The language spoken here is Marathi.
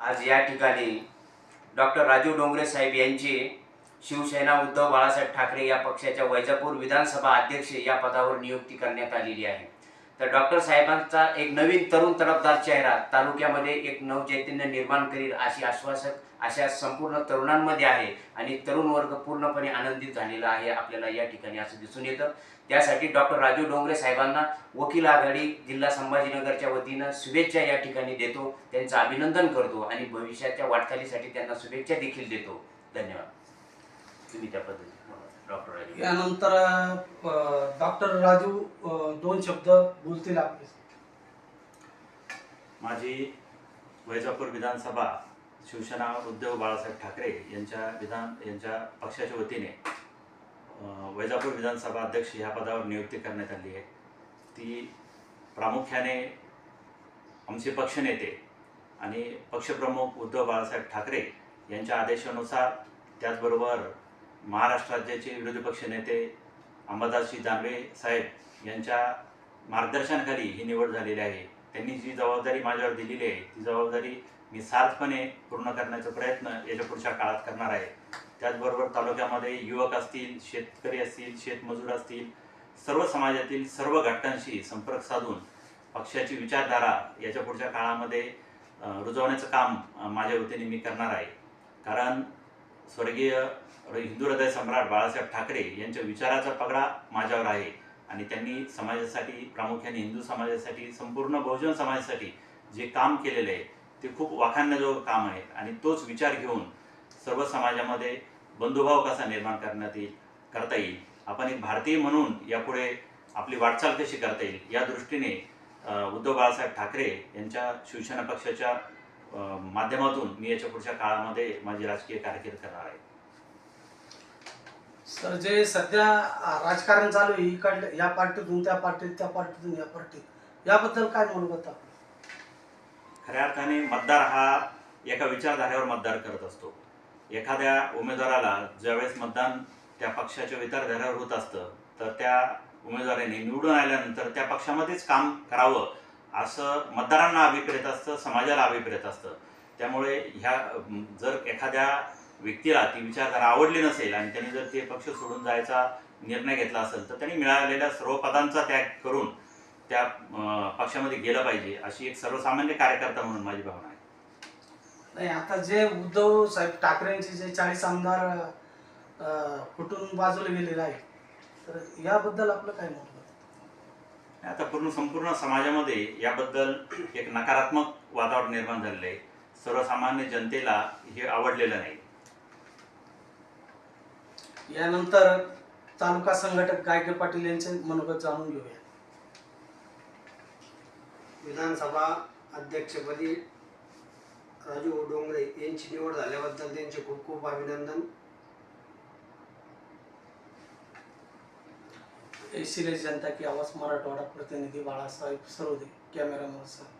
आज या ठिकाणी डॉक्टर राजू डोंगरे साहेब यांची शिवसेना उद्धव बाळासाहेब ठाकरे या पक्षाच्या वैजापूर विधानसभा अध्यक्ष या पदावर नियुक्ती करण्यात आलेली आहे. तर डॉक्टर साहेबांचा एक नवीन तरुण तडफदार चेहरा तालुक्यामध्ये एक नवचैतन्य निर्माण करील अशी आश्वासक अशा संपूर्ण तरुणांमध्ये आहे आणि तरुण वर्ग पूर्णपणे आनंदित झालेला आहे आपल्याला या ठिकाणी असं दिसून येतं. त्यासाठी डॉक्टर राजू डोंगरे साहेबांना वकील आघाडी जिल्हा संभाजीनगरच्या वतीनं शुभेच्छा या ठिकाणी देतो. त्यांचं अभिनंदन करतो आणि भविष्याच्या वाटचालीसाठी त्यांना शुभेच्छा देखील देतो. धन्यवाद. तुम्ही त्या पद्धतीने डॉक्टर राजू. यानंतर डॉक्टर राजू अ, दोन शब्द बोलतील आपले. माझी वैजापूर विधानसभा शिवसेना उद्धव बाळासाहेब ठाकरे यांच्या विधान यांच्या पक्षाच्या वतीने अ, वैजापूर विधानसभा अध्यक्ष ह्या पदावर नियुक्ती करण्यात आली आहे. ती प्रामुख्याने आमचे पक्षनेते आणि पक्षप्रमुख उद्धव बाळासाहेब ठाकरे यांच्या आदेशानुसार त्याचबरोबर महाराष्ट्र राज्याचे विरोधी पक्षनेते अंबादासजी दानवे साहेब यांच्या मार्गदर्शनाखाली ही निवड झालेली आहे. त्यांनी जी जबाबदारी माझ्यावर दिलेली आहे ती जबाबदारी मी सार्थपणे पूर्ण करण्याचा प्रयत्न याच्या पुढच्या काळात करणार आहे. त्याचबरोबर तालुक्यामध्ये युवक असतील शेतकरी असतील शेतमजूर असतील सर्व समाजातील सर्व घटकांशी संपर्क साधून पक्षाची विचारधारा याच्या पुढच्या काळामध्ये रुजवण्याचं काम माझ्या वतीने मी करणार आहे. कारण स्वर्गीय हिंदू हृदय सम्राट बाळासाहेब ठाकरे यांच्या विचाराचा पगडा माझ्यावर आहे. आणि त्यांनी समाजासाठी प्रामुख्याने हिंदू समाजासाठी संपूर्ण बहुजन समाजासाठी जे काम केलेलं आहे ते खूप वाखाणण्याजोगं काम आहे. आणि तोच विचार घेऊन सर्व समाजामध्ये बंधुभाव कसा निर्माण करण्यात येईल करता येईल? आपण एक भारतीय म्हणून यापुढे आपली वाटचाल कशी करता येईल? या दृष्टीने उद्धव बाळासाहेब ठाकरे यांच्या शिवसेना पक्षाच्या माध्यमातून मी याच्या पुढच्या काळामध्ये माझी राजकीय कारकीर्द करणार आहे. सर जे सध्या राजकारण चालू आहे इकडल्या या पार्टीतून त्या पार्टीत त्या पार्टीतून या पार्टीत. याबद्दल काय मनोगत खऱ्या अर्थाने मतदार हा एका विचारधारेवर मतदार करत असतो. एखाद्या उमेदवाराला ज्यावेळेस मतदान त्या पक्षाच्या विचारधारेवर होत असतं तर त्या उमेदवाराने निवडून आल्यानंतर त्या पक्षामध्येच काम करावं असं मतदारांना अभिप्रेत असतं समाजाला अभिप्रेत असतं. त्यामुळे ह्या जर एखाद्या व्यक्तीला ती विचारधारा आवडली नसेल आणि त्यांनी जर ते पक्ष सोडून जायचा निर्णय घेतला असेल तर त्यांनी मिळालेल्या सर्व पदांचा त्याग करून त्या पक्षामध्ये गेलं पाहिजे अशी एक सर्वसामान्य कार्यकर्ता म्हणून माझी भावना आहे. नाही आता जे उद्धव साहेब ठाकरेंचे जे चाळीस आमदार कुठून बाजूला गेलेले आहे तर याबद्दल आपलं काय मत? आता पूर्ण संपूर्ण समाजामध्ये याबद्दल एक नकारात्मक वातावरण निर्माण झालेलं आहे. सर्वसामान्य जनतेला हे आवडलेलं नाही. यानंतर तालुका संघटक गायके पाटील यांचे मनोगत जाणून घेऊया. विधानसभा अध्यक्षपदी राजू डोंगरे यांची निवड झाल्याबद्दल त्यांचे खूप खूप अभिनंदन. सिरियस जनता की आवाज मराठवाडा प्रतिनिधी बाळासाहेब सरोदे कॅमेरामन सर.